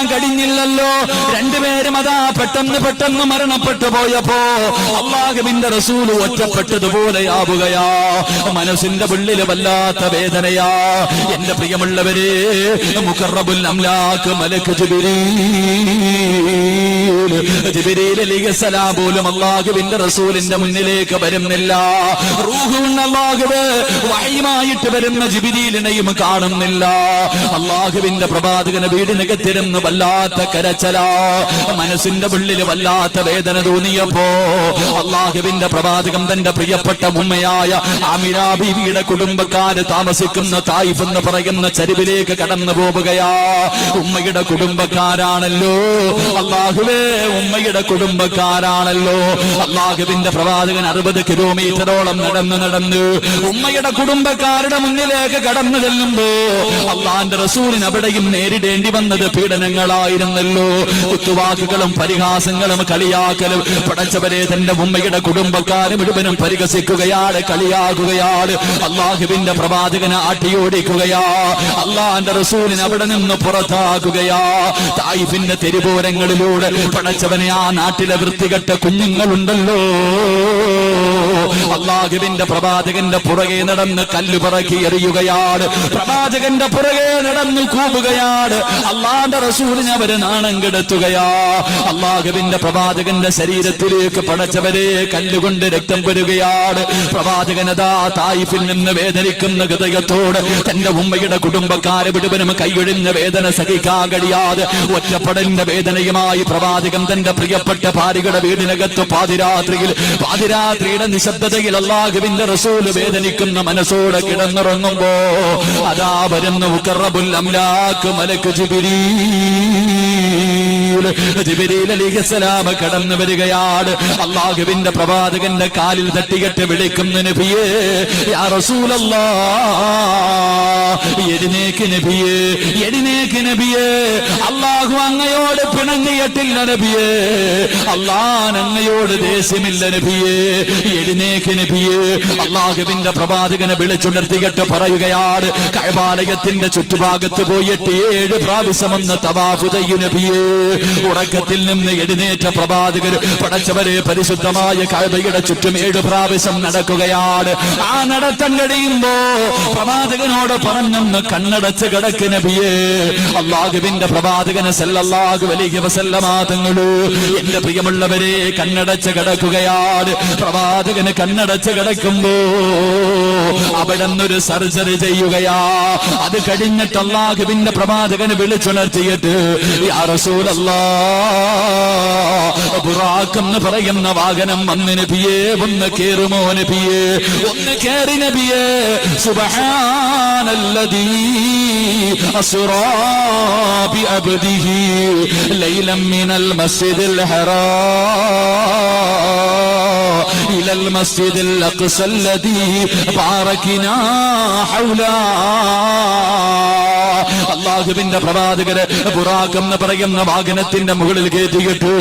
നിൽക്കാൻ കഴിഞ്ഞില്ലല്ലോ. രണ്ടുപേരും അതാ പെട്ടെന്ന് പെട്ടെന്ന് മരണപ്പെട്ടു പോയപ്പോ അള്ളാഹുവിന്റെ റസൂൽ ഒറ്റപ്പെട്ടതുപോലെയാവുകയാ. മനസ്സിന്റെ ഉള്ളിൽ വല്ലാത്ത വേദനയാ. എന്റെ പ്രിയമുള്ളവരെ മുഖറബുൽ അംലാക്ക് മലക്ക് അലിഹസലാം പോലും അള്ളാഹുബിന്റെ റസൂലിന്റെ മുന്നിലേക്ക് വരുന്നില്ല. റൂഹുൻ അള്ളാഹുവ് വഹയുമായിട്ട് വരുന്ന ജിബിരീലിനെയും കാണുന്നില്ല. അള്ളാഹുവിന്റെ പ്രവാചകന വീടിനകത്തിരുന്ന് വല്ലാത്ത കരച്ചല. മനസ്സിന്റെ ഉള്ളിൽ വല്ലാത്ത വേദന തോന്നിയപ്പോ അള്ളാഹുവിന്റെ പ്രവാചകം തന്റെ പ്രിയപ്പെട്ട ഉമ്മയായ ആമിരാ ബീവിയുടെ കുടുംബക്കാര് താമസിക്കുന്ന തായിഫ് എന്ന് പറയുന്ന ചരിവിലേക്ക് കടന്നു പോവുകയാ. ഉമ്മയുടെ കുടുംബക്കാരാണല്ലോ. അള്ളാഹുവേ ഉമ്മയുടെ കുടുംബക്കാരാണല്ലോ. അള്ളാഹുവിന്റെ പ്രവാചകൻ അറുപത് കിലോമീറ്ററോളം നടന്ന് നടന്ന് ഉമ്മയുടെ കുടുംബക്കാരുടെ മുന്നിലേക്ക് കടന്നു ചെല്ലുമ്പോ അള്ളാന്റെ റസൂലിന് അവിടെയും നേരിടേണ്ടി വന്നത് പീഡനങ്ങളായിരുന്നല്ലോ കുത്തുവാക്കുകളും പരിഹാസങ്ങളും കളിയാക്കലും. പടച്ചവരെ തന്റെ ഉമ്മയുടെ കുടുംബക്കാരും മുഴുവനും പരിഹസിക്കുകയാണ് കളിയാകുകയാണ് അള്ളാഹുവിന്റെ പ്രവാചകനെ ആട്ടിയോടിക്കുകയാ അള്ളാന്റെ റസൂലിനെ അവിടെ നിന്ന് പുറത്താക്കുകയാ. തായിഫിന്റെ തെരുവോരങ്ങളിലൂടെ പടച്ചവനെ ആ നാട്ടിലെ വൃത്തികെട്ട കുഞ്ഞുങ്ങളുണ്ടല്ലോ. അള്ളാഹുവിന്റെ പ്രവാചകന്റെ പുറകെ നടന്ന് കല്ല് പറക്കി എറിയുകയാണ്. പ്രവാചകന്റെ പുറകെ നടന്ന് കൂവുകയാണ്. അള്ളാന്റെ റസൂലിനെ അവർ നാണം കെടുത്തുകയാ. അള്ളാഹുവിന്റെ പ്രവാചകന്റെ ശരീരത്തിലേക്ക് പടച്ചവരെ കല്ലുകൊണ്ട് രക്തം വരികയാണ്. പ്രവാചകനതാ തായിഫിൽ നിന്ന് വേദനിക്കുന്ന ഹൃദയത്തോട് തന്റെ ഉമ്മയുടെ കുടുംബക്കാരെ വിടുവനും കൈയൊഴിഞ്ഞ വേദന സഹിക്കാൻ കഴിയാതെ ഒറ്റപ്പെടലിന്റെ വേദനയുമായി പ്രവാചകൻ തന്റെ പ്രിയപ്പെട്ട ഭാര്യയുടെ വീടിനകത്ത് പാതിരാത്രിയിൽ പാതിരാത്രിയുടെ നിശബ്ദതയിൽ അള്ളാഹുവിന്റെ റസൂൽ വേദനിക്കുന്ന മനസ്സോടെ കിടന്നുറങ്ങുമ്പോ അതാ വരുന്ന ഉക്കറബുൽ അംലാക്ക് മലക്ക് ജിബിരീൽ. അലിഹസലാമ കടന്നു വരികയാണ്. അള്ളാഹുവിന്റെ പ്രവാചകന്റെ കാലിൽ തട്ടികെട്ട് വിളിക്കുന്ന നബിയേ യാ റസൂലല്ലാ എഴുന്നേക്ക് നബിയേ എഴുന്നേക്ക് നബിയേ അള്ളാഹു അങ്ങയോട് പിണങ്ങിയിട്ടില്ല നബിയേ അള്ളാൻ അങ്ങയോട് ദേഷ്യമില്ല നബിയേ അള്ളാഹുവിന്റെ പ്രവാചകനെ വിളിച്ചുണർത്തിയിട്ട് പറയുകയാണ് കൈബാലയത്തിന്റെ ചുറ്റുഭാഗത്ത് പോയിട്ട് ഏഴ് പ്രാവശ്യമെന്ന് തവാഫു ചെയ്യു ഉറക്കത്തിൽ നിന്ന് എഴുന്നേറ്റ പ്രവാചകർ പടച്ചവരെ പരിശുദ്ധമായ കഴിവയുടെ ചുറ്റും ഏഴ് പ്രാവശ്യം നടക്കുകയാണ്. ആ നടത്തം കഴിയുമ്പോ പ്രവാചകനോട് പറഞ്ഞെന്ന് കണ്ണടച്ച് കിടക്ക് നബിയേ. അള്ളാഹുവിന്റെ പ്രവാചകനെ സല്ലല്ലാഹു അലൈഹി വസല്ലമാ തങ്ങൾ എന്റെ പ്രിയമുള്ളവരെ കണ്ണടച്ച് കിടക്കുകയാണ്. പ്രവാചകന് കണ്ണടച്ച് കിടക്കുമ്പോ അവിടെ നിന്നൊരു സർജറി ചെയ്യുകയാ അത് കഴിഞ്ഞിട്ട് അള്ളാഹുവിന്റെ പ്രവാചകന് വിളിച്ചുണർത്തിയിട്ട് യാ റസൂലല്ലാ ബുറാഖ് എന്ന് പറയുന്ന വാഹനം വന്ന് നബിയേ ഒന്ന് കേറുമോ നബിയേ ഒന്ന് കേറി നബിയേ സുബ്ഹാനല്ലദീ അസ്റാ بعبده ليلا من المسجد الحرام إلى المسجد الأقصى الذي باركنا حوله അള്ളാഹുവിന്റെ പ്രവാചകര് ബുറാഖ് എന്ന് പറയുന്ന വാഹനത്തിന്റെ മുകളിൽ കയറ്റിയിട്ട്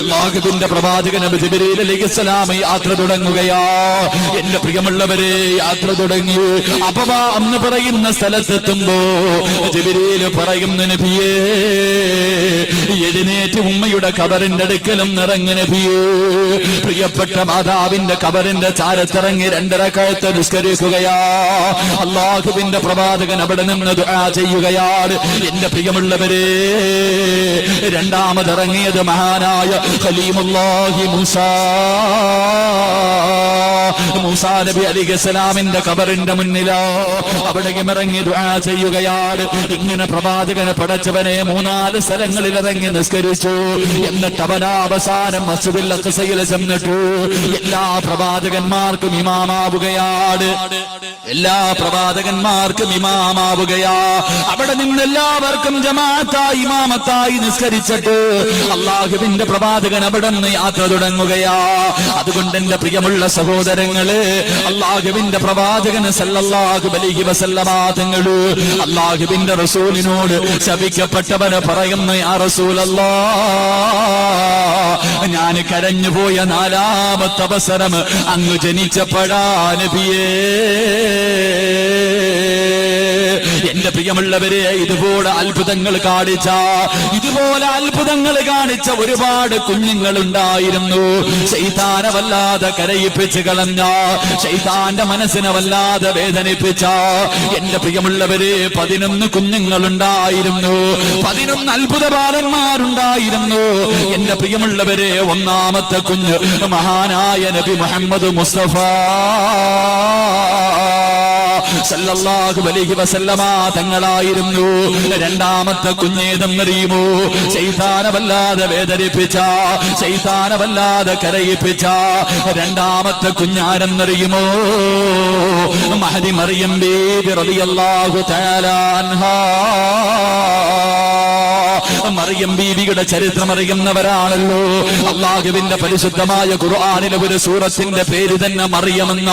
അള്ളാഹുവിന്റെ പ്രവാചകന് ജിബിരിയിലേസ്ലാമ യാത്ര തുടങ്ങുകയാ എന്റെ പ്രിയമുള്ളവരെ യാത്ര തുടങ്ങി അപവ എന്ന് പറയുന്ന സ്ഥലത്തെത്തുമ്പോ ജിബിരിയിൽ പറയുന്ന നബിയേ എഴുന്നേറ്റ് ഉമ്മയുടെ കബറിന്റെ അടുക്കലും നിറങ്ങ് നബിയേ പ്രിയപ്പെട്ട മാതാവിന്റെ കബറിന്റെ ചാരത്തിറങ്ങി രണ്ടര കഴുത്ത് നിസ്കരിക്കുകയാ. അള്ളാഹുവിന്റെ പ്രവാചകൻ അവിടെ നിന്ന് ചെയ്യുകയാണ്. എന്റെ പ്രിയമുള്ളവരെ രണ്ടാമതിറങ്ങിയത് മഹാനായ ഖലീമുല്ലാഹി മൂസ. മൂസാ നബി അലിഖലാമിന്റെ കബറിന്റെ മുന്നിലോ അവിടെ ഇറങ്ങി ദുആ ചെയ്യുകയാണ്. ഇങ്ങനെ പ്രവാചകനെ പടച്ചവനെ മൂന്നാൽ സ്ഥലങ്ങളിൽ ഇറങ്ങി നിസ്കരിച്ചു. എന്നിട്ട് അവനാ അവസാനം മസ്ജിദുൽ അഖ്സയിൽ ചെന്നിട്ടു. എല്ലാ പ്രവാചകന്മാർക്കും ഇമാമാവുകയാണ്. എല്ലാ പ്രവാചകന്മാർക്കും ഇമാമാവുകയാ. അവിടെ നിന്ന് എല്ലാവർക്കും ജമാഅത്തായി ഇമാമത്തായി നിസ്കരിച്ചിട്ട് അള്ളാഹുവിന്റെ പ്രവാചകൻ അവിടെ നിന്ന് യാത്ര തുടങ്ങുകയാ. അതുകൊണ്ട് എന്റെ പ്രിയമുള്ള സഹോദരങ്ങൾ അള്ളാഹുവിന്റെ പ്രവാചകന് സല്ലല്ലാഹു അലൈഹി വസല്ലമ റസൂലിനോട് ശപിക്കപ്പെട്ടവന് പറയുന്നു യാ റസൂലല്ലാ ഞാൻ കരഞ്ഞുപോയ നാലാമത്തെ അവസരം അങ്ങ് ജനിച്ചപ്പോഴാ നബിയേ. എന്റെ പ്രിയമുള്ളവരെ ഇതുപോലെ അത്ഭുതങ്ങൾ കാണിച്ച ഇതുപോലെ അത്ഭുതങ്ങൾ കാണിച്ച ഒരുപാട് കുഞ്ഞുങ്ങൾ ഉണ്ടായിരുന്നു ശൈതാനെ വല്ലാതെ കരയിപ്പിച്ച് കളഞ്ഞ ശൈതാന്റെ മനസ്സിനെ വല്ലാതെ വേദനിപ്പിച്ച എന്റെ പ്രിയമുള്ളവരെ പതിനൊന്ന് കുഞ്ഞുങ്ങൾ ഉണ്ടായിരുന്നു പതിനൊന്ന് അത്ഭുത ബാലന്മാരുണ്ടായിരുന്നു എന്റെ പ്രിയമുള്ളവരെ ഒന്നാമത്തെ കുഞ്ഞ് മഹാനായ നബി മുഹമ്മദ് മുസ്തഫ. സല്ലല്ലാഹു അലൈഹി വസല്ലമ തങ്ങളായിരുന്നു. രണ്ടാമത്തെ കുഞ്ഞേതെന്നറിയുമോ ശൈതാനവല്ലാതെ വേദനിപ്പിച്ച ശൈതാനവല്ലാതെ കരയിപ്പിച്ച രണ്ടാമത്തെ കുഞ്ഞാരെന്നറിയുമോ? മഹദി മറിയം ബീബി റളിയല്ലാഹു തആല അൻഹാ. മറിയം ബീവിയുടെ ചരിത്രം അറിയുന്നവരാണല്ലോ. അള്ളാഹുവിന്റെ പരിശുദ്ധമായ ഖുർആാനിലെ ഒരു സൂറത്തിന്റെ പേര് തന്നെ മറിയമെന്ന.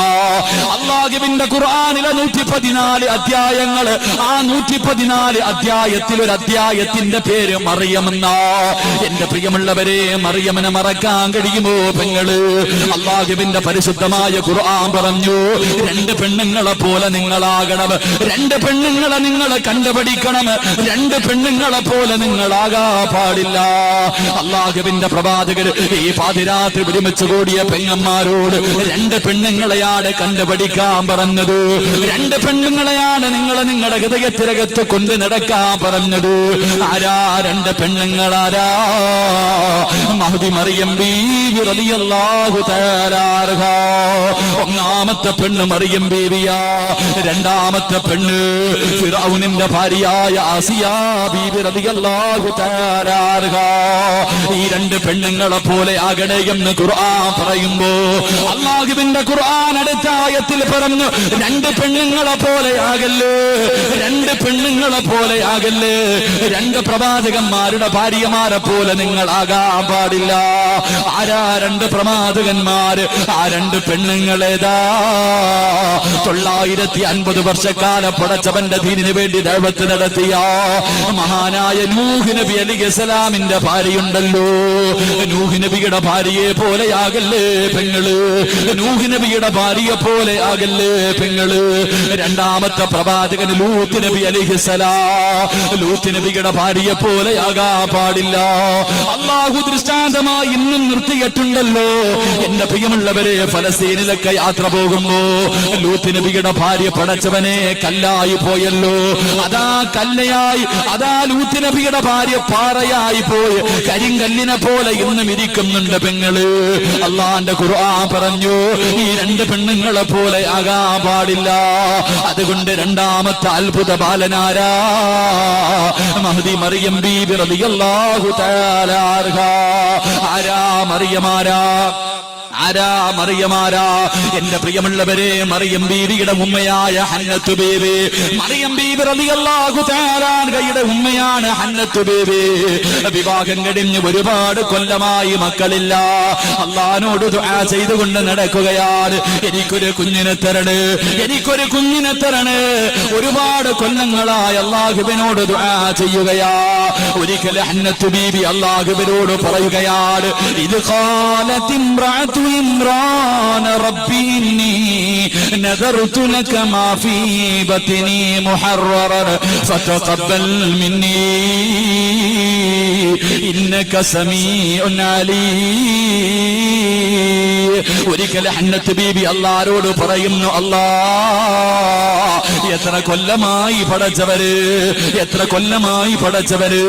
അള്ളാഹുവിന്റെ ഖുർആാനിലെ നൂറ്റി പതിനാല് അധ്യായങ്ങൾ ആ നൂറ്റി പതിനാല് അധ്യായത്തിൽ ഒരു അധ്യായത്തിന്റെ പേര് മറിയമെന്ന. എന്റെ പ്രിയമുള്ളവരെ മറിയമനെ മറക്കാൻ കഴിയുമോ പെങ്ങൾ? അള്ളാഹുവിന്റെ പരിശുദ്ധമായ ഖുർആൻ പറഞ്ഞു രണ്ട് പെണ്ണുങ്ങളെ പോലെ നിങ്ങളാകണം. രണ്ട് പെണ്ണുങ്ങളെ നിങ്ങൾ കണ്ടുപിടിക്കണം. രണ്ട് പെണ്ണുങ്ങളെ പോലെ നിങ്ങളാകാ പാടില്ല അള്ളാഹുവിന്റെ പ്രവാചകർ ഈ പാതിരാത്രി വിരമിച്ചു കൂടിയ പെങ്ങന്മാരോട് രണ്ട് പെണ്ണുങ്ങളെയാണ് കണ്ടുപിടിക്കാൻ പറഞ്ഞത്. രണ്ട് പെണ്ണുങ്ങളെയാണ് നിങ്ങൾ നിങ്ങളുടെ ഹൃദയത്തിരകത്ത് കൊണ്ട് നടക്കാൻ പറഞ്ഞത്. ആരാ രണ്ട് പെണ്ണുങ്ങളാരാ? മഹദി മറിയം ബീവി അൻഹ. ഒന്നാമത്തെ പെണ്ണ് മറിയം ബീവിയാ. രണ്ടാമത്തെ പെണ്ണ് ഭാര്യയായ ആസിയാ ബീവി റളിയല്ലാഹു ഈ രണ്ട് പെണ്ണുങ്ങളെ പോലെ ആകണേ എന്ന് ഖുർആൻ പറയുമ്പോ അള്ളാഹുവിന്റെ ഖുർആൻ അടുത്ത ആയത്തിൽ പറഞ്ഞു രണ്ട് പെണ്ണുങ്ങളെ പോലെ ആകല്ലേ രണ്ട് പെണ്ണുങ്ങളെ പോലെ ആകല്ലേ രണ്ട് പ്രവാചകന്മാരുടെ ഭാര്യമാരെ പോലെ നിങ്ങൾ ആകാൻ പാടില്ല. ആരാ രണ്ട് പ്രവാചകന്മാര്? ആ രണ്ട് പെണ്ണുങ്ങളേതാ? തൊള്ളായിരത്തി അൻപത് വർഷക്കാലം പടച്ചവന്റെ ദീനിനു വേണ്ടി ദൈവത്ത് നടത്തിയ മഹാനായ നൂഹ് നബി അലി ഗസലാമിന്റെ ഭാര്യയുണ്ടല്ലോ. നൂഹ് നബിയുടെ ഭാര്യയെ പോലെയാകല്ലേ പെങ്ങൾ? നൂഹ് നബിയുടെ ഭാര്യയെ പോലെ ആകല്ലേ പെങ്ങൾ? രണ്ടാമത്തെ പ്രവാചകൻ ലൂത്ത് നബി അലിഹിസലാ ലൂത്ത് നബിയുടെ ഭാര്യയെ പോലെ ആകാ പാടില്ല. അള്ളാഹു ദൃഷ്ടാന്തമായി ഇന്നും നിർത്തിയിട്ടുണ്ടല്ലോ. എന്റെ പ്രിയമുള്ളവരെ ഫലസ്തീനിലൊക്കെ യാത്ര പോകുമ്പോ ലൂത്ത് നബിയുടെ ഭാര്യ പടച്ചവനെ കല്ലായി പോയല്ലോ. അതാ കല്ലയായി അതാ ലൂത്ത് നബിയുടെ ഭാര്യ പാറയായി പോയി. കരിങ്കല്ലിനെ പോലെ ഇന്നും ഇരിക്കുന്നുണ്ട് പെങ്ങൾ. അള്ളാന്റെ ഖുർആൻ പറഞ്ഞു ഈ രണ്ട് പെണ്ണുങ്ങളെ പോലെ ആകാ പാടില്ല. അതുകൊണ്ട് രണ്ടാമത്തെ അത്ഭുത ബാലനാരാ? മഹദി മറിയം ബീബി റളിയല്ലാഹു തആല. ആരാ മറിയമാരാ ആരാ മറിയമാരാ എന്റെ പ്രിയമുള്ളവരെ മറിയം ബീവിയുടെ ഉമ്മയായ ഹന്നത്തു ബേബി. മറിയം ബീബി റളിയല്ലാഹു തആലാൻകയുടെ ഉമ്മയാണ് ഹന്നത്തു ബേബി. വിവാഹം കഴിഞ്ഞ് ഒരുപാട് കൊല്ലമായി മക്കളില്ല. അള്ളഹാനോട് ദുആ ചെയ്തുകൊണ്ട് നടക്കുകയാണ്. എനിക്കൊരു കുഞ്ഞിനെ തരണ് എനിക്കൊരു കുഞ്ഞിനെ തരണ്. ഒരുപാട് കൊല്ലങ്ങളായി അള്ളാഹുബിനോട് ദുആ ചെയ്യുകയാ. ഒരിക്കൽ ഹന്നത്തു ബീബി അള്ളാഹുബിനോട് പറയുകയാണ് ഇത് കാലത്തിമ്രാത്തു عمران ربي إني نذرت لك ما في بطني محررا فتقبل مني. إنك سميع عليم. ഒരിക്കൽ ഹന്നത്ത് ബീബി അള്ളാരോട് പറയുന്നു അല്ലാ എത്ര കൊല്ലമായി പടച്ചവര് എത്ര കൊല്ലമായി പടച്ചവര്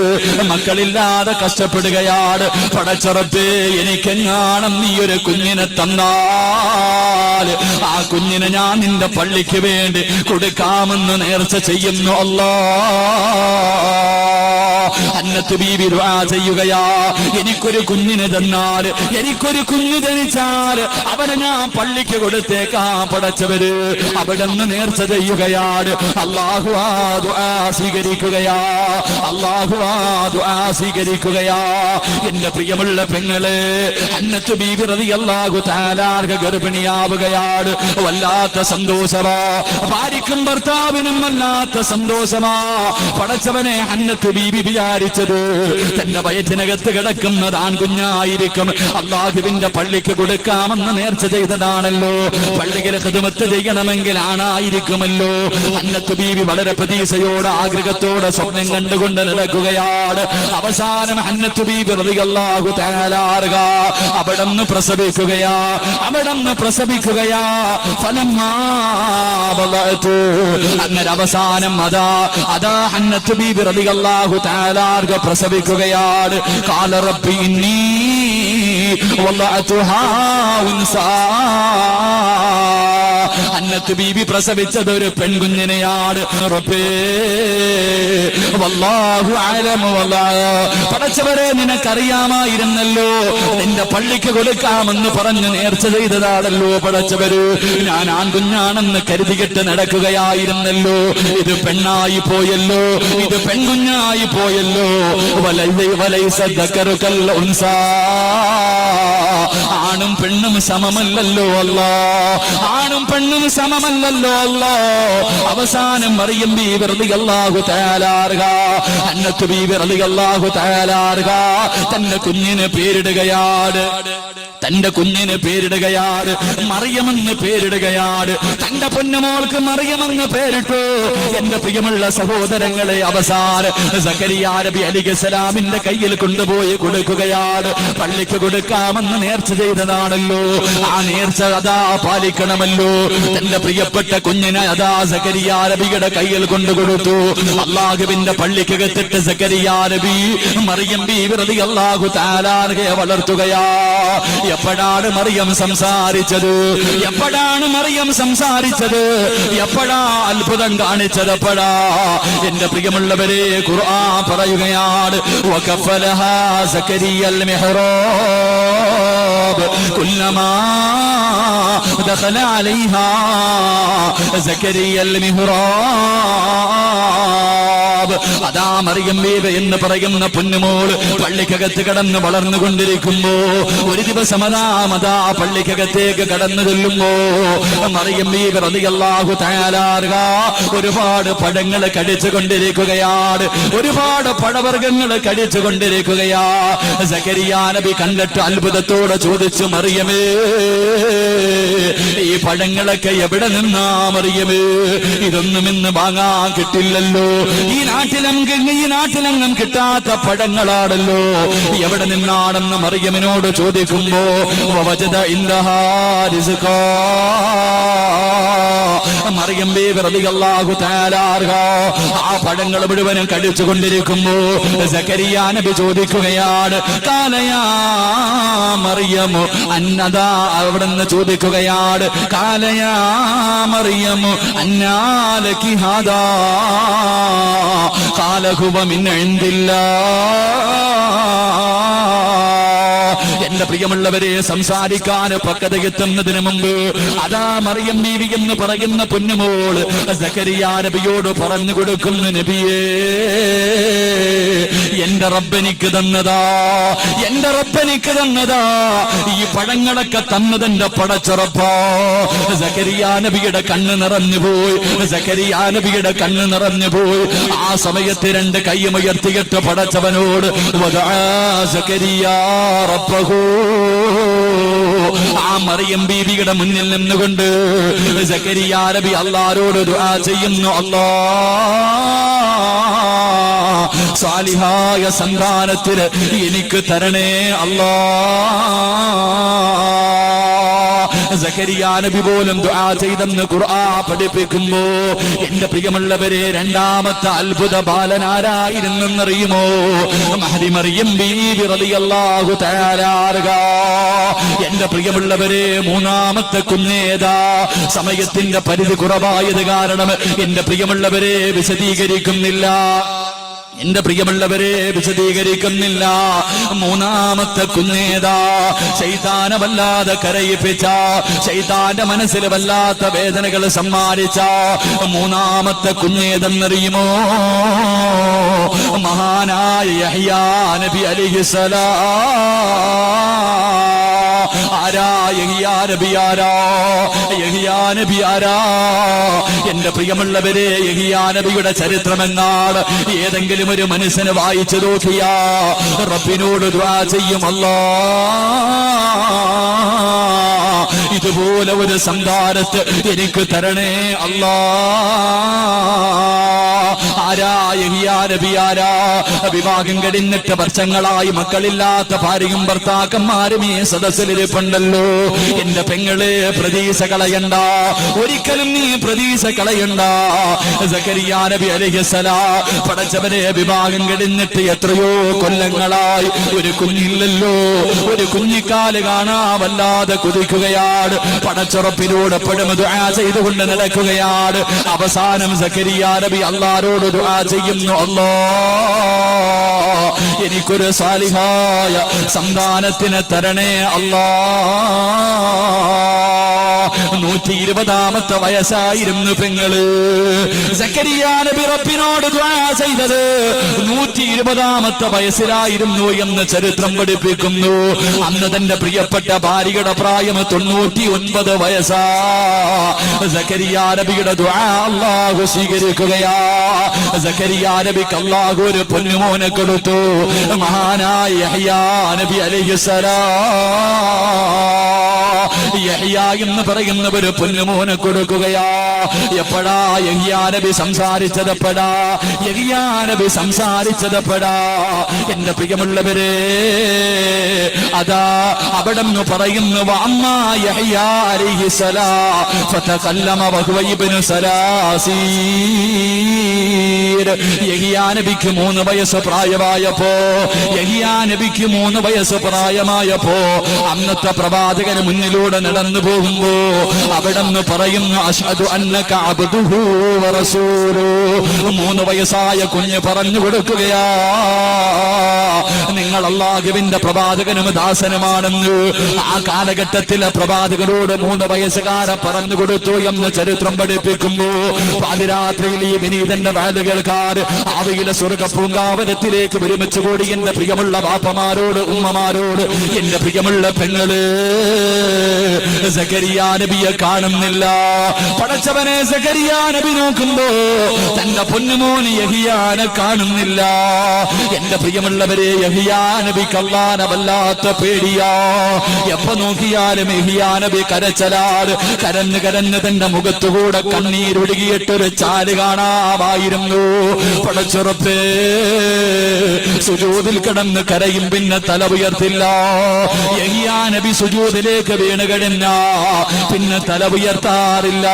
മക്കളില്ലാതെ കഷ്ടപ്പെടുകയാണ്. പടച്ചറപ്പേ എനിക്കെങ്ങാണം നീ ഒരു കുഞ്ഞിനെ തന്നാൽ ആ കുഞ്ഞിനെ ഞാൻ നിന്റെ പള്ളിക്ക് വേണ്ടി കൊടുക്കാമെന്ന് നേർച്ച ചെയ്യുന്നു അല്ലാ. അന്നത്ത് ബീവി ദുആ ചെയ്യുകയാ. എനിക്കൊരു കുഞ്ഞിനെ തന്നാൽ എനിക്കൊരു കുഞ്ഞു ജനിച്ചാൽ അവനെ ഞാൻ പള്ളിക്ക് കൊടുത്തേക്കാ പടച്ചവര്. അവിടെ നിന്ന് നേർച്ച ചെയ്യുകയാണ്. അള്ളാഹു ആ ദുആ സ്വീകരിക്കുകയാ. അള്ളാഹു ആ ദുആ സ്വീകരിക്കുകയാ. എന്റെ പ്രിയമുള്ള പെങ്ങളെ അന്നത്ത് ബീവി റളിയല്ലാഹു തആലാർക ഗർഭിണിയാവുകയാണ്. വല്ലാത്ത സന്തോഷമാ. ഭാര്യക്കും ഭർത്താവിനും വല്ലാത്ത സന്തോഷമാ. പടച്ചവനെ അന്നത്ത് ബീബി വിചാരിച്ചത്. തന്റെ വയറ്റിനകത്ത് കിടക്കുന്നത് ആൺകുഞ്ഞായിരിക്കും അള്ളാഹുവിന്റെ പള്ളിക്ക് കൊടുക്കാമെന്ന് നേർച്ച ചെയ്തതാണല്ലോ. പള്ളിയിൽ ഹിദമത്ത് ചെയ്യണമെങ്കിൽ ആണായിരിക്കുമല്ലോ. അന്നത്ത് ബീവി വളരെ പ്രതീക്ഷയോടെ ആഗ്രഹത്തോടെ സ്വപ്നം കണ്ടുകൊണ്ട് നടക്കുകയാണ്. അവസാനം അന്നത്ത് ബീവി റതികല്ലാഹു തേലാറുക അവിടെ അവിടന്ന് പ്രസവിക്കുകയാ. അവിടന്ന് പ്രസവിക്കുകയാ. ഫലം. അങ്ങനെ അവസാനം അതാ അതാ അന്നത്ത് ബീവി റളിയല്ലാഹു തആലാറുക പ്രസവിക്കുകയാണ്. കാല റബ്ബി ഇന്നി വളഅതുഹാ ഉൻസാ അന്നത്ത് ബീബി പ്രസവിച്ചത് ഒരു പെൺകുഞ്ഞിനെയാണ്. പടച്ചവരെ നിനക്കറിയാമായിരുന്നല്ലോ. നിന്റെ പള്ളിക്ക് കൊടുക്കാമെന്ന് പറഞ്ഞ് നേർച്ച ചെയ്തതാണല്ലോ പടച്ചവര് ഞാൻ ആൺകുഞ്ഞാണെന്ന് കരുതികെട്ട് നടക്കുകയായിരുന്നല്ലോ. ഇത് പെണ്ണായി പോയല്ലോ. ഇത് പെൺകുഞ്ഞായി പോയല്ലോ. വലൈ വലൈ ദക്കറുകൽ ഉൻസാ. ആണും പെണ്ണും സമമല്ലല്ലോ അല്ല ആണും പെണ്ണും സമമല്ലല്ലോ അല്ല അവസാനം മറിയം ബി വെറുതെ അല്ലാഹു തയാലാറുക അന്നത്ത് ബി വെറുതെ അല്ലാഹു തയാലാറുക തന്റെ കുഞ്ഞിന് പേരിടുകയാണ്. തന്റെ കുഞ്ഞിന് പേരിടുകയാണ്. മറിയമെന്ന് പേരിടുകയാണ്. തന്റെ പൊന്നുമോൾക്ക് മറിയമെന്ന് പേരിട്ടു. എന്റെ പ്രിയമുള്ള സഹോദരങ്ങളെ അവസാനം കയ്യിൽ കൊണ്ടുപോയി കൊടുക്കുകയാണ്. പള്ളിക്ക് കൊടുക്കാമെന്ന് നേർച്ച ചെയ്തതാണല്ലോ. ആ നേർച്ച അതാ പാലിക്കണമല്ലോ. തന്റെ പ്രിയപ്പെട്ട കുഞ്ഞിനെ അതാ സക്കരിയാരബിയുടെ കയ്യിൽ കൊണ്ടു കൊടുത്തു. അള്ളാഹുവിന്റെ പള്ളിക്കകത്തിട്ട് സക്കരിയാരബി മറിയം ബി വെറുതെ അള്ളാഹു താലാർഹയെ വളർത്തുകയാ. എപ്പോഴാണ് മറിയം സംസാരിച്ചത്? എപ്പോഴാണ് മറിയം സംസാരിച്ചത്? എപ്പോഴാ അത്ഭുതം കാണിച്ചത് എപ്പോഴാ? എന്റെ പ്രിയമുള്ളവരെ ഖുർആ പറയുകയാണ് വകഫലഹാ സക്കരിയൽ മിഹ്റാബ് കുല്ലമാ ദഖല അലൈഹാ അതാ മറിയം വീവ എന്ന് പറയുന്ന പൊന്നുമോൾ പള്ളിക്കകത്ത് കടന്ന് വളർന്നുകൊണ്ടിരിക്കുമ്പോ ഒരു ദിവസം അതാ മതാ പള്ളിക്കകത്തേക്ക് കടന്നു ചെല്ലുമ്പോ മറിയം ബീബ് അതിയല്ലാഹു തയ്യാറുക ഒരുപാട് പഴങ്ങൾ കടിച്ചുകൊണ്ടിരിക്കുകയാണ്. ഒരുപാട് പഴവർഗങ്ങൾ കടിച്ചുകൊണ്ടിരിക്കുകയാ. സക്കരിയാ നബി കണ്ടിട്ട് അത്ഭുതത്തോടെ ചോദിച്ചു മറിയമേ ഈ പഴങ്ങളൊക്കെ എവിടെ നിന്നാ മറിയമേ? ഇതൊന്നും ഇന്ന് വാങ്ങാൻ കിട്ടില്ലല്ലോ. ഈ നാട്ടിലെങ്കും ഈ നാട്ടിലെങ്ങും കിട്ടാത്ത പഴങ്ങളാണല്ലോ എവിടെ നിന്നാണെന്ന് മറിയമിനോട് ചോദിക്കുമ്പോ ഇൻദഹാ മറിയം ബീവി റളിയല്ലാഹു തആലാർഹ ആ പഴങ്ങൾ മുഴുവനും കടിച്ചു കൊണ്ടിരിക്കുമ്പോ സക്കരിയാ നബി ചോദിക്കുകയാണ് കാലയാ മറിയമു അന്നദാ നിന്ന് ചോദിക്കുകയാണ് കാലയാ മറിയമോ അന്നാലക്കി ഹാദാ. ഇൻദില്ലാ എന്റെ പ്രിയമുള്ളവരെ സംസാരിക്കാൻ പക്കതയെത്തുന്നതിന് മുമ്പ് അതാ മറിയം ബീവി എന്ന് പറയുന്ന സക്കരിയാ നബിയോട് പറഞ്ഞു കൊടുക്കുന്ന നബിയേ. എന്റെ റബ്ബനിക്ക് തന്നതാ എന്റെ റബ്ബനിക്ക് തന്നതാ. ഈ പഴങ്ങളൊക്കെ തന്നതെന്റെ പടച്ചുറപ്പോ. സക്കരിയാ നബിയുടെ കണ്ണ് നിറഞ്ഞു പോയി സക്കരിയാ നബിയുടെ കണ്ണ് നിറഞ്ഞു പോയി. ആ സമയത്ത് രണ്ട് കൈയുമുയർത്തിയിട്ട് പടച്ചവനോട് സക്കരിയാ ആ മറിയം ബീവിയുടെ മുന്നിൽ നിന്നുകൊണ്ട് സക്കരിയാ നബി അള്ളാരോട് ദുആ ചെയ്യുന്നു അല്ലാ സാലിഹായ സന്താനത്തിന് എനിക്ക് തരണേ അല്ലാ. നബി പോലും ദുആ ചെയ്തെന്ന് ഖുർആ പഠിപ്പിക്കുമ്പോ എന്റെ പ്രിയമുള്ളവരെ രണ്ടാമത്തെ അത്ഭുത റളിയല്ലാഹു തആലാർഹ എന്റെ പ്രിയമുള്ളവരെ മൂന്നാമത്തെ കുഞ്ഞേതാ. സമയത്തിന്റെ പരിധി കുറവായത് കാരണം എന്റെ പ്രിയമുള്ളവരെ വിശദീകരിക്കുന്നില്ല. എന്റെ പ്രിയമുള്ളവരെ വിശദീകരിക്കുന്നില്ല. മൂന്നാമത്തെ കുഞ്ഞേതാ. ശൈതാന വല്ലാതെ കരയിപ്പിച്ച ശൈതാന്റെ മനസ്സിൽ വല്ലാത്ത വേദനകൾ സമ്മാനിച്ച മൂന്നാമത്തെ കുഞ്ഞേതെന്നറിയുമോ? മഹാനായ നബി അലിഹിസലാ എന്റെ പ്രിയമുള്ളവരെ യഹിയാനബിയുടെ ചരിത്രം എന്നാൽ ഏതെങ്കിലും ഒരു മനുഷ്യന് വായിച്ചു നോക്കിയാ റബ്ബിനോട് ചെയ്യുമല്ലോ ഇതുപോലെ ഒരു സന്താനത്ത് എനിക്ക് തരണേ അല്ലാ. നബി ആരാ? വിവാഹം കഴിഞ്ഞിട്ട് വർഷങ്ങളായി മക്കളില്ലാത്ത ഭാര്യയും ഭർത്താക്കന്മാരും ഈ സദസ്സിലിരിപ്പുണ്ടല്ലോ എന്റെ പെങ്ങൾ പ്രതീക്ഷ കളയണ്ട. ഒരിക്കലും നീ പ്രതീക്ഷ കളയണ്ട. നബി അലഹിസല പടച്ചവരെ വിവാഹം കഴിഞ്ഞിട്ട് എത്രയോ കൊല്ലങ്ങളായി ഒരു കുഞ്ഞില്ലല്ലോ. ഒരു കുഞ്ഞിക്കാൽ കാണാവല്ലാതെ കുതിക്കുകയാണ് പടച്ചുറപ്പിലൂടെ പെടും ദുആ ചെയ്തുകൊണ്ട് നടക്കുകയാണ്. അവസാനം സക്കരിയ നബി അള്ളാരോട് ദുആ ചെയ്യുന്നു. അല്ലോ എനിക്കൊരു സാലിഹായ സന്താനത്തിന് തരണേ അല്ലാ. നൂറ്റി ഇരുപതാമത്തെ വയസ്സായിരുന്നു പെങ്ങൾ. പിറപ്പിനോട് ചെയ്തത്. നൂറ്റി ഇരുപതാമത്തെ വയസ്സിലായിരുന്നു എന്ന് ചരിത്രം പഠിപ്പിക്കുന്നു. അന്ന് തന്റെ പ്രിയപ്പെട്ട ഭാര്യയുടെ പ്രായം തൊണ്ണൂറ്റി ഒൻപത് വയസ്സാ. സക്കരിയ നബിയുടെ അല്ലാഹു സ്വീകരിക്കുകയാ. സക്കരിയ നബിക്ക് അല്ലാഹു ഒരു പൊന്നുമോനെ കൊടുത്തു. മഹാനായ നബി അലൈഹിസ്സലാം. യഹ്യ എന്ന് പറയുന്ന ഒരു പൊന്നുമോനെ കൊടുക്കുകയാ. എപ്പോഴാ യഹിയാനബി നബി യഹിയാനബി യഹ്യാ നബി സംസാരിച്ചതെപ്പോഴാ എന്റെ പ്രിയമുള്ളവരെ അതാ അവിടെ നിന്ന് പറയുന്നു യഹിയാനബിക്ക് മൂന്ന് വയസ്സ് പ്രായമായപ്പോ യഹിയാനബിക്ക് മൂന്ന് വയസ്സ് പ്രായമായപ്പോ അന്നത്തെ പ്രവാചകന് മുന്നിലൂടെ നടന്നു പോകുമ്പോ അവിടെ നിന്ന് പറയുന്നു അഷ്ഹദു അന്നക അബ്ദുഹു വറസൂലു മൂന്ന് വയസ്സായ കുഞ്ഞ് പറഞ്ഞു കൊടുക്കുകയാ നിങ്ങൾ അള്ളാഹുവിന്റെ പ്രവാചകനും ദാസനുമാണെന്ന്. ആ കാലഘട്ടത്തിലെ പ്രവാചകരോട് മൂന്ന് വയസ്സുകാരെ പറഞ്ഞു കൊടുത്തു എന്ന് ചരിത്രം പഠിപ്പിക്കുന്നു. പാതിരാത്രിയിൽ ഈ വിനീതന്റെ വാൽ കേൾക്കാർ ആവിയിലെ സ്വർഗ പൂങ്കാവനത്തിലേക്ക് ഒരുമിച്ച് കൂടി എന്റെ പ്രിയമുള്ള ബാപ്പമാരോട് ഉമ്മമാരോട് എന്റെ പ്രിയമുള്ള പെങ്ങൾ സക്കരിയാ നബിയെ കാണുന്നില്ല. പടച്ചവനെ സക്കരിയാ നബി നോക്കുമ്പോ തന്റെ പൊന്നുമോന് യഹിയാനെ കാണുന്നില്ല. എന്റെ പ്രിയമുള്ളവരെ യഹിയാ നബി കല്ലാന വല്ലാത്ത പേടിയാ. എപ്പോ നോക്കിയാലും യഹിയാ നബി കരച്ചലാട് കരഞ്ഞ് കരഞ്ഞ് തന്റെ മുഖത്തുകൂടെ കണ്ണീരൊഴുകിയിട്ടൊരു ചാൽ കാണാമായിരുന്നു. പടച്ചുറപ്പേ സുജൂതിൽ കിടന്ന് കരയും പിന്നെ തല ഉയർത്തില്ല. യഹിയാ നബി സുജൂതിലേക്ക് വീണ് കഴിഞ്ഞ പിന്നെ തല ഉയർത്താറില്ല.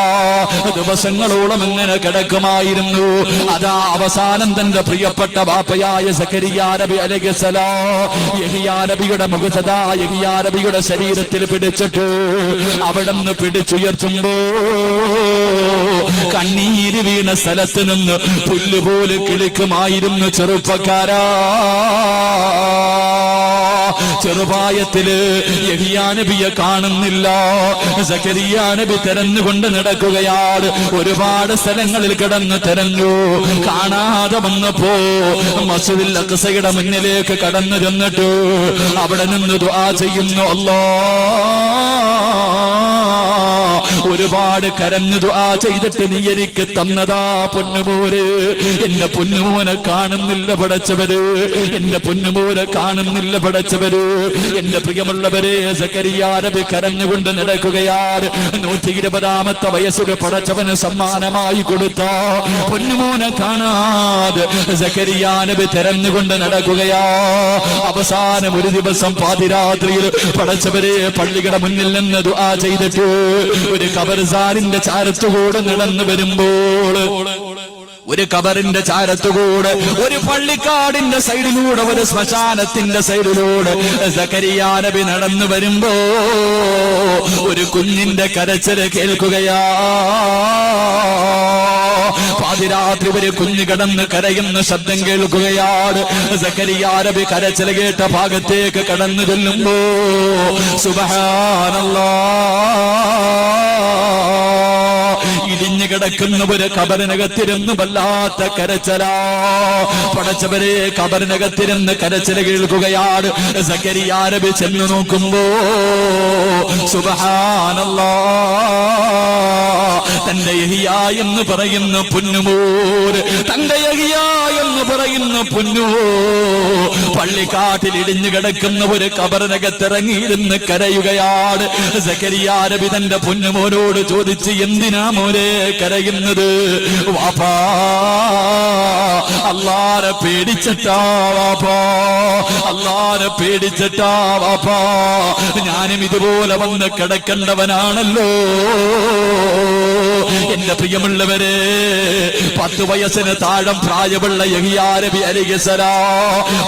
ദിവസങ്ങളോളം ഇങ്ങനെ കിടക്കുമായിരുന്നു. അതാ അവസാനം തന്റെ പ്രിയപ്പെട്ട ബാപ്പയായ സക്കരിയാരബി അലഗസലാ യഹിയാരബിയുടെ മുഖസദാ യഹിയാരബിയുടെ ശരീരത്തിൽ പിടിച്ചിട്ട് അവിടെ നിന്ന് പിടിച്ചുയർത്തുമ്പോ കണ്ണീര് വീണ സ്ഥലത്ത് നിന്ന് പുല്ലുപോലെ കിളിക്കുമായിരുന്നു ചെറുപ്പക്കാരാ. ചെറുപായത്തിൽ നബിയെ കാണുന്നില്ല. നബി തെരഞ്ഞുകൊണ്ട് നടക്കുകയാണ്. ഒരുപാട് സ്ഥലങ്ങളിൽ കിടന്ന് തെരഞ്ഞു. കാണാതെ വന്നപ്പോ മസുദിൽ അക്സയുടെ മുന്നിലേക്ക് കടന്നു ചെന്നിട്ട് അവിടെ നിന്ന് ദുആ ചെയ്യുന്നു. അല്ലാ ഒരുപാട് കരഞ്ഞു ദുആ ചെയ്തിട്ട് നീ എനിക്ക് തന്നതാ പൊന്നുമോര്. എന്റെ പൊന്നുമോനെ കാണുന്നില്ല പടച്ചവര്. എന്റെ പൊന്നുമോനെ കാണുന്നില്ല പടച്ചവര്. എന്റെ പ്രിയമുള്ളവരെ സക്കരിയാരബി കരഞ്ഞുകൊണ്ട് നടക്കുകയാണ്. നൂറ്റി ഇരുപതാമത്തെ വയസ്സിൽ പടച്ചവന് സമ്മാനമായി കൊടുത്ത പൊന്നുമോനെ കാണാതെ സക്കരിയാനബി തെരഞ്ഞുകൊണ്ട് നടക്കുകയാ. അവസാനം ഒരു ദിവസം പാതിരാത്രിയിൽ പടച്ചവരെ പള്ളികളുടെ മുന്നിൽ നിന്ന് ദുആ ചെയ്തിട്ട് ഒരു കബർസാറിന്റെ ചാരത്തുകൂടെ നടന്നു വരുമ്പോൾ ഒരു കബറിന്റെ ചാരത്തുകൂടെ ഒരു പള്ളിക്കാടിന്റെ സൈഡിലൂടെ ഒരു ശ്മശാനത്തിന്റെ സൈഡിലൂടെ നബി നടന്നു വരുമ്പോ ഒരു കുഞ്ഞിന്റെ കരച്ചിൽ കേൾക്കുകയാ. പാതിരാത്രി വരെ കുഞ്ഞു കിടന്ന് കരയുന്ന ശബ്ദം കേൾക്കുകയാണ്. സക്കരിയാരബി കരച്ചില കേട്ട ഭാഗത്തേക്ക് കടന്നു ചെല്ലുമ്പോ സുബഹാനല്ലാ. ഇടിഞ്ഞു കിടക്കുന്ന ഒരു കബറിനകത്തിരുന്ന് വല്ലാത്ത കരച്ചലാ. പടച്ചവരെ കബറിനകത്തിരുന്ന് കരച്ചില കേൾക്കുകയാണ്. സക്കരിയാരബി ചെന്ന് നോക്കുമ്പോ സുബഹാനല്ലാ. തന്റെ യഹിയ എന്ന് പറയുന്ന പൊന്നുമോര് തന്റെ യഹിയ എന്ന് പറയുന്ന പുന്നുമോ പള്ളിക്കാട്ടിൽ ഇടിഞ്ഞു കിടക്കുന്ന ഒരു കബറിനകത്തിറങ്ങിയിരുന്ന് കരയുകയാണ്. സക്കരിയാരബി തന്റെ പൊന്നുമോനോട് ചോദിച്ച് എന്തിനാ മോനെ കരയുന്നത്. വാപ്പാ അല്ലാരെ പേടിച്ചിട്ടാ വാപ്പാ അല്ലാരെ പേടിച്ചിട്ടാ വാപ്പാ. ഞാനും ഇതുപോലെ വന്ന് കിടക്കേണ്ടവനാണല്ലോ. എന്റെ പ്രിയമുള്ളവരെ പത്ത് വയസ്സിന് താഴം പ്രായമുള്ള യഹിയാരബി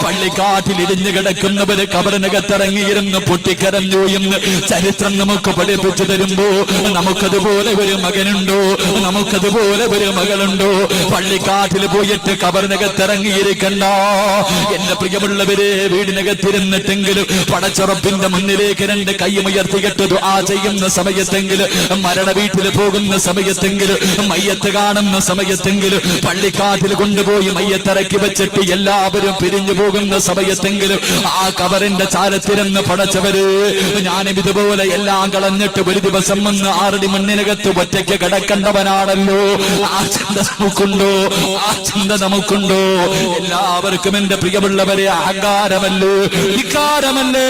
പള്ളിക്കാട്ടിൽ ഇടിഞ്ഞു കിടക്കുന്നവര് കബറിനകത്തിറങ്ങിയിരുന്ന് പൊട്ടിക്കരഞ്ഞു എന്ന് ചരിത്രം നമുക്ക് പഠിപ്പിച്ചു തരുമ്പോ നമുക്കതുപോലെ ഒരു മകനുണ്ടോ? നമുക്കതുപോലെ ഒരു മകളുണ്ടോ? പള്ളിക്കാട്ടിൽ പോയിട്ട് കബറിനകത്തിറങ്ങിയിരിക്കണ്ട. എന്റെ പ്രിയമുള്ളവരെ വീടിനകത്തിരുന്നിട്ടെങ്കിലും പടച്ചുറപ്പിന്റെ മുന്നിലേക്ക് രണ്ട് കൈ കൈയുയർത്തിയിട്ട് ആ ചെയ്യുന്ന സമയത്തെങ്കിലും മരണ വീട്ടിൽ പോകുന്ന സമയത്തെങ്കിലും മയ്യത്ത് കാണുന്ന സമയത്തെങ്കിലും പള്ളിക്കാട്ടിൽ കൊണ്ടുപോയി മയ്യത്തിറക്കി വെച്ചിട്ട് എല്ലാവരും പിരിഞ്ഞു പോകുന്ന സമയത്തെങ്കിലും ആ കവറിന്റെ ചാരത്തിരുന്ന് പടച്ചവര് ഞാനും ഇതുപോലെ എല്ലാം കളഞ്ഞിട്ട് ഒരു ദിവസം വന്ന് ആറടി മണ്ണിനകത്ത് ഒറ്റയ്ക്ക് കിടക്കേണ്ടവനാണല്ലോ. ആ ചിന്ത നമുക്കുണ്ടോ? ആ ചിന്ത നമുക്കുണ്ടോ? എല്ലാവർക്കും എന്റെ പ്രിയമുള്ളവരെ അഹങ്കാരമല്ലേ? വികാരമല്ലേ?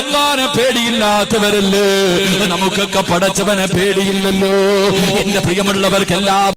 അള്ളാനെ പേടിയില്ലാത്തവരല്ലേ? നമുക്കൊക്കെ പടച്ചവനെ പേടിയില്ലല്ലോ. എന്റെ പ്രിയമുള്ളവർക്കെല്ലാം